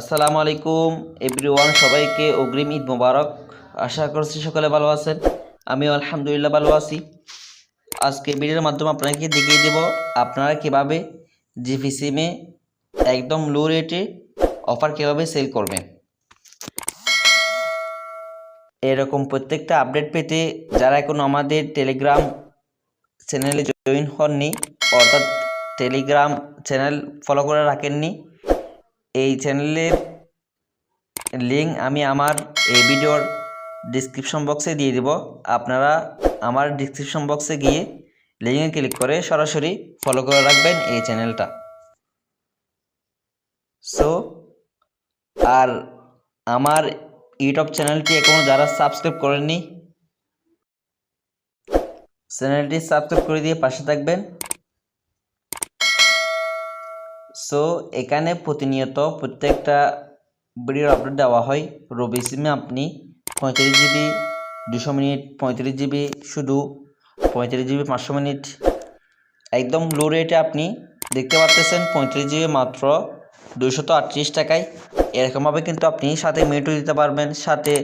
আসসালামু আলাইকুম, এভরিওয়ান, সবাইকে অগ্রিম ঈদ মোবারক। আশা করছি সকলে ভালো আছেন। আমিও আলহামদুলিল্লাহ ভালো আছি। আজকে ভিডিওর মাধ্যমে আপনাকে দেখিয়ে দেব আপনারা কীভাবে জিপি সিমে একদম লো রেটে অফার কীভাবে সেল করবেন। এরকম প্রত্যেকটা আপডেট পেতে যারা এখন আমাদের টেলিগ্রাম চ্যানেলে জয়েন হননি, অর্থাৎ টেলিগ্রাম চ্যানেল ফলো করে রাখেননি এই চ্যানেলের লিঙ্ক আমি আমার এই ভিডিওর ডিসক্রিপশন বক্সে দিয়ে দেব। আপনারা আমার ডিসক্রিপশন বক্সে গিয়ে লিঙ্কে ক্লিক করে সরাসরি ফলো করে রাখবেন এই চ্যানেলটা। সো আর আমার ইউটিউব চ্যানেলটি এখনও যারা সাবস্ক্রাইব করেননি চ্যানেলটি সাবস্ক্রাইব করে দিয়ে পাশে থাকবেন। সো এখানে প্রতিনিয়ত প্রত্যেকটা ভিডিওর আপডেট দেওয়া হয়। রবি সিমে আপনি পঁয়ত্রিশ জিবি দুশো মিনিট পঁয়ত্রিশ জিবি শুধু পঁয়ত্রিশ জিবি পাঁচশো মিনিট। একদম লো রেটে আপনি দেখতে পাচ্ছেন পঁয়ত্রিশ জিবি মাত্র দুশত আটত্রিশ টাকায়। এরকমভাবে কিন্তু আপনি সাথে মিনিটও দিতে পারবেন, সাথে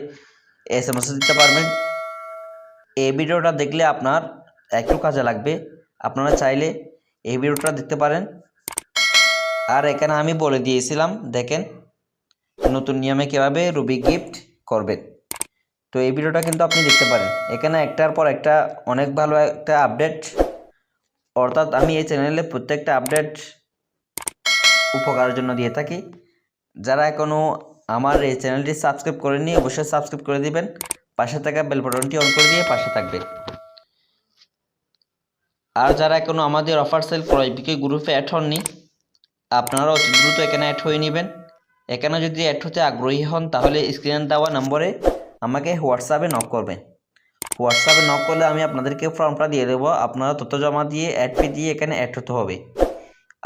এস এম এসও দিতে পারবেন। এই ভিডিওটা দেখলে আপনার একটু কাজে লাগবে। আপনারা চাইলে এই ভিডিওটা দেখতে পারেন। আর এখানে আমি বলে দিয়েছিলাম, দেখেন, নতুন নিয়মে কীভাবে রুবি গিফট করবেন। তো এই ভিডিওটা কিন্তু আপনি দেখতে পারেন। এখানে একটার পর একটা অনেক ভালো একটা আপডেট অর্থাৎ আমি এই চ্যানেলে প্রত্যেকটা আপডেট উপকারের জন্য দিয়ে থাকি। যারা এখনও আমার এই চ্যানেলটি সাবস্ক্রাইব করেননি, অবশ্যই সাবস্ক্রাইব করে দিবেন। পাশে থাকা বেল বাটনটি অন করে দিয়ে পাশে থাকবে। আর যারা এখনও আমাদের অফার সেল ক্রয় বিক্রয় গ্রুপে অ্যাড হননি আপনারা অতি দ্রুত এখানে অ্যাড হয়ে নেবেন। এখানে যদি অ্যাড হতে আগ্রহী হন, তাহলে স্ক্রিনে দেওয়া নম্বরে আমাকে হোয়াটসঅ্যাপে নক করবেন। হোয়াটসঅ্যাপে নক করলে আমি আপনাদেরকে ফর্মটা দিয়ে দেবো। আপনারা তথ্য জমা দিয়ে অ্যাড পে দিয়ে এখানে অ্যাড হতে হবে।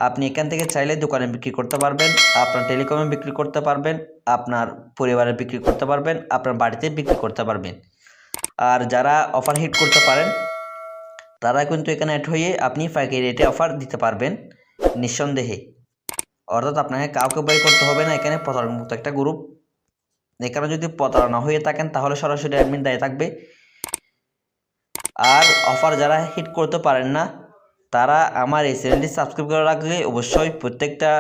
আপনি এখান থেকে চাইলে দোকানে বিক্রি করতে পারবেন, আপনার টেলিকমে বিক্রি করতে পারবেন, আপনার পরিবারে বিক্রি করতে পারবেন, আপনার বাড়িতে বিক্রি করতে পারবেন। আর যারা অফার হিট করতে পারেন, তারা কিন্তু এখানে অ্যাড হয়ে আপনি পাইকারি রেটে অফার দিতে পারবেন, নিঃসন্দেহে। অর্থাৎ আপনাকে কাউকে বই করতে হবে না এখানে প্রতারণামুক্ত একটা গ্রুপ এখানে যদি প্রতারণা হয়ে থাকেন, তাহলে সরাসরি অ্যাডমিন দায়ী থাকবে। আর অফার যারা হিট করতে পারেন না, তারা আমার এই চ্যানেলটি সাবস্ক্রাইব করে রাখলে অবশ্যই প্রত্যেকটা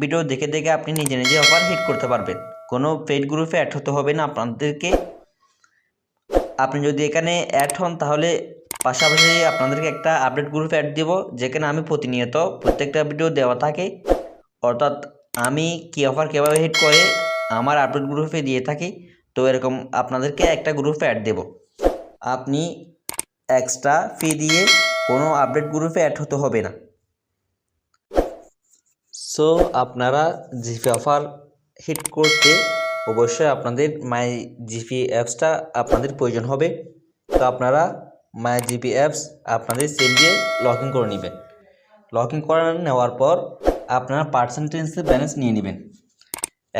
ভিডিও দেখে দেখে আপনি নিজে নিজে অফার হিট করতে পারবেন। কোনো পেড গ্রুপে অ্যাড হতে হবে না আপনাদেরকে। আপনি যদি এখানে অ্যাড হন, তাহলে পাশাপাশি আপনাদেরকে একটা আপডেট গ্রুপে অ্যাড দেবো, যেখানে আমি প্রতিনিয়ত প্রত্যেকটা ভিডিও দেওয়া থাকে। অর্থাৎ আমি কী অফার কীভাবে হিট করে, আমার আপডেট গ্রুপে দিয়ে থাকি, তো এরকম আপনাদেরকে একটা গ্রুপে অ্যাড দেব। আপনি এক্সট্রা ফি দিয়ে কোনো আপডেট গ্রুপে অ্যাড হতে হবে না। সো আপনারা জিপি অফার হিট করতে অবশ্যই আপনাদের মাই জিপি অ্যাপসটা আপনাদের প্রয়োজন হবে। তো আপনারা মাই জিপি অ্যাপস আপনাদের সেল দিয়ে লগ ইন করে নেবেন। লগ ইন করে নেওয়ার পর আপনারা পার্সেন্টেজে ব্যালেন্স নিয়ে নেবেন।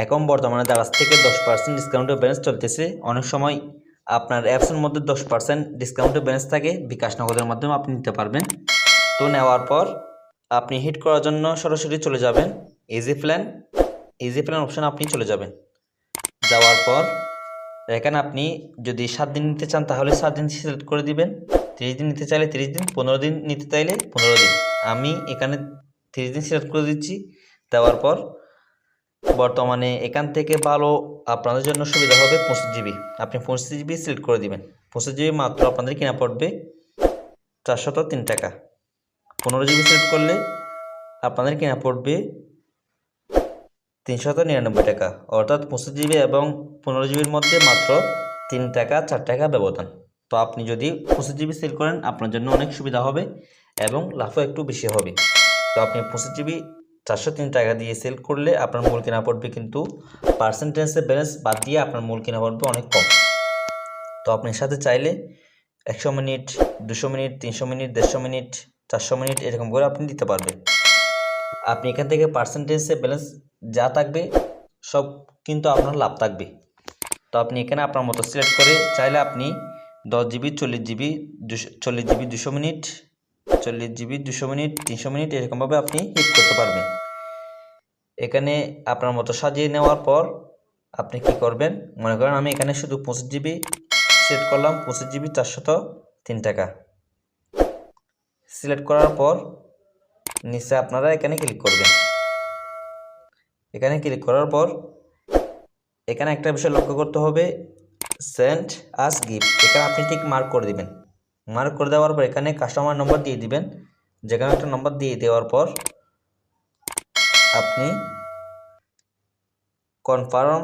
এখন বর্তমানে দারাজ থেকে দশ পার্সেন্ট ডিসকাউন্টের ব্যালেন্স চলতেছে। অনেক সময় আপনার অ্যাপসের মধ্যে দশ পার্সেন্ট ডিসকাউন্টের ব্যালেন্স থাকে। বিকাশ নগদের মাধ্যমে আপনি নিতে পারবেন। তো নেওয়ার পর আপনি হিট করার জন্য সরাসরি চলে যাবেন। Easy plan easy plan option আপনি চলে যাবেন। যাওয়ার পর এখানে আপনি যদি সাত দিন নিতে চান, তাহলে সাত দিন সিলেক্ট করে দিবেন। তিরিশ দিন নিতে চাইলে তিরিশ দিন, পনেরো দিন নিতে চাইলে পনেরো দিন। আমি এখানে তিরিশ দিন সিলেক্ট করে দিচ্ছি। দেওয়ার পর বর্তমানে এখান থেকে ভালো আপনাদের জন্য সুবিধা হবে পঁচিশ জিবি। আপনি পঁচিশ জিবি সিলেক্ট করে দিবেন। পঁচিশ জিবি মাত্র আপনাদের কেনা পড়বে চারশত তিন টাকা। পনেরো জিবি সিলেক্ট করলে আপনাদের কেনা পড়বে তিনশত নিরানব্বই টাকা। অর্থাৎ পঁচিশ জিবি এবং পনেরো জিবির মধ্যে মাত্র তিন টাকা, চার টাকা ব্যবধান। তো আপনি যদি পঁচিশ জিবি সেল করেন, আপনার জন্য অনেক সুবিধা হবে এবং লাভও একটু বেশি হবে। তো আপনি পঁচিশ জিবি চারশো তিন টাকা দিয়ে সেল করলে আপনার মূল কেনা পড়বে কিন্তু পার্সেন্টেজের ব্যালেন্স বাদ দিয়ে আপনার মূল কেনা পড়বে অনেক কম। তো আপনার সাথে চাইলে একশো মিনিট, দুশো মিনিট, তিনশো মিনিট, দেড়শো মিনিট, চারশো মিনিট এরকম করে আপনি দিতে পারবেন। আপনি এখান থেকে পার্সেন্টেজে ব্যালেন্স যা থাকবে সব কিন্তু আপনার লাভ থাকবে। তো আপনি এখানে আপনার মতো সিলেক্ট করে চাইলে আপনি দশ জিবি চল্লিশ জিবি দুশো, চল্লিশ জিবি দুশো মিনিট চল্লিশ জিবি, দুশো মিনিট, তিনশো মিনিট এরকমভাবে আপনি হিট করতে পারবেন। এখানে আপনার মতো সাজিয়ে নেওয়ার পর আপনি কি করবেন? মনে করেন আমি এখানে শুধু পঁচিশ জিবি সিলেক্ট করলাম, পঁচিশ জিবি চারশত তিন টাকা। সিলেক্ট করার পর নিচে আপনারা এখানে ক্লিক করবেন। এখানে ক্লিক করার পর এখানে একটা বিষয় লক্ষ্য করতে হবে সেন্ট আস গিফট এখানে আপনি ঠিক মার্ক করে দিবেন। মার্ক করে দেওয়ার পর এখানে কাস্টমার নম্বর দিয়ে দিবেন। যেখানে একটা নম্বর দিয়ে দেওয়ার পর আপনি কনফার্ম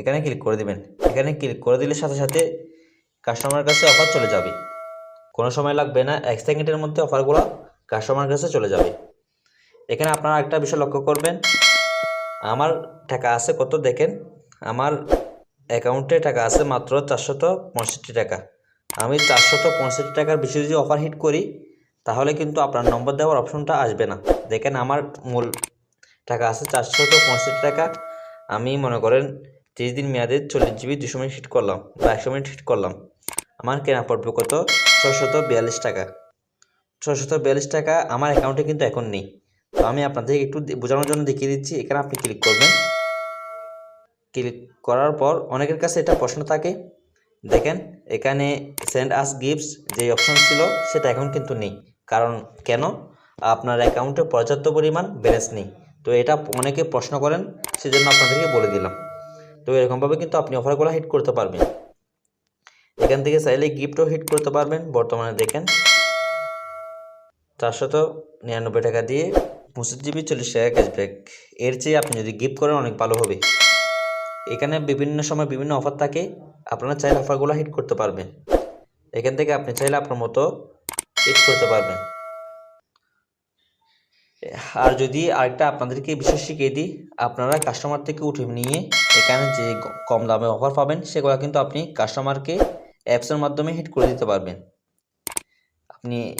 এখানে ক্লিক করে দিবেন। এখানে ক্লিক করে দিলে সাথে সাথে কাস্টমার কাছে অফার চলে যাবে। কোনো সময় লাগবে না, এক সেকেন্ডের মধ্যে অফারগুলো কাস্টমার কাছে চলে যাবে। এখানে আপনারা একটা বিষয় লক্ষ্য করবেন। আমার টাকা আছে কত দেখেন? আমার অ্যাকাউন্টে টাকা আছে মাত্র চারশত পঁয়ষট্টি টাকা। আমি চারশত পঁয়ষট্টি টাকার বেশি যদি অফার হিট করি, তাহলে কিন্তু আপনার নম্বর দেওয়ার অপশনটা আসবে না। দেখেন আমার মূল টাকা আছে চারশত পঁয়ষট্টি টাকা। আমি মনে করেন তিরিশ দিন মেয়াদে চল্লিশ জিবি দুশো মিনিট হিট করলাম বা একশো মিনিট হিট করলাম। আমার কেনা পড়বে কত? ছশত বিয়াল্লিশ টাকা। ছশত বিয়াল্লিশ টাকা আমার অ্যাকাউন্টে কিন্তু এখন নেই। তো আমি আপনাদেরকে একটু বোঝানোর জন্য দেখিয়ে দিচ্ছি। এখানে আপনি ক্লিক করবেন। ক্লিক করার পর অনেকের কাছে এটা প্রশ্ন থাকে দেখেন, এখানে সেন্ড আস গিফটস যে অপশন ছিল, সেটা এখন কিন্তু নেই। কারণ কেন? আপনার অ্যাকাউন্টে পর্যাপ্ত পরিমাণ ব্যালেন্স নেই। তো এটা অনেকে প্রশ্ন করেন, সেজন্য আপনাদেরকে বলে দিলাম। তো এরকমভাবে কিন্তু আপনি অফারগুলো হিট করতে পারবেন। এখান থেকে চাইলে গিফটও হিট করতে পারবেন। বর্তমানে দেখেন, চারশত নিরানব্বই টাকা দিয়ে পঁচিশ জিবি চল্লিশ টাকা ক্যাশব্যাক এর চেয়ে আপনি যদি গিফট করেন, অনেক ভালো হবে। এখানে বিভিন্ন সময় বিভিন্ন অফার থাকে। আপনারা চাইলে অফারগুলো হিট করতে পারবেন। এখান থেকে আপনি চাইলে আপনার মতো হিট করতে পারবেন। আর যদি আরেকটা আপনাদেরকে বিশেষ শিখিয়ে দিই, আপনারা কাস্টমার থেকে উঠে নিয়ে এখানে যে কম দামে অফার পাবেন, সেগুলো কিন্তু আপনি কাস্টমারকে অ্যাপসের মাধ্যমে হিট করে দিতে পারবেন। আপনি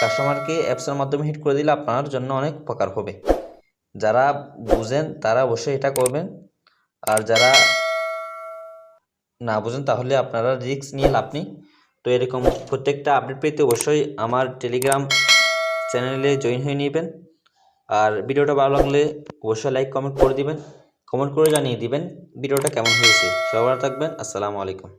কাস্টমারকে অ্যাপসের মাধ্যমে হিট করে দিলে আপনার জন্য অনেক উপকার হবে। যারা বুঝেন তারা অবশ্যই এটা করবেন। আর যারা না বুঝেন, তাহলে আপনারা রিক্স নিয়ে লাভ নেই। তো এরকম প্রত্যেকটা আপডেট পেতে অবশ্যই আমার টেলিগ্রাম চ্যানেলে জয়েন হয়ে নেবেন। আর ভিডিওটা ভালো লাগলে অবশ্যই লাইক কমেন্ট করে দিবেন। কমেন্ট করে জানিয়ে দিবেন ভিডিওটা কেমন হয়েছে। ভালো থাকবেন। আসসালামু আলাইকুম।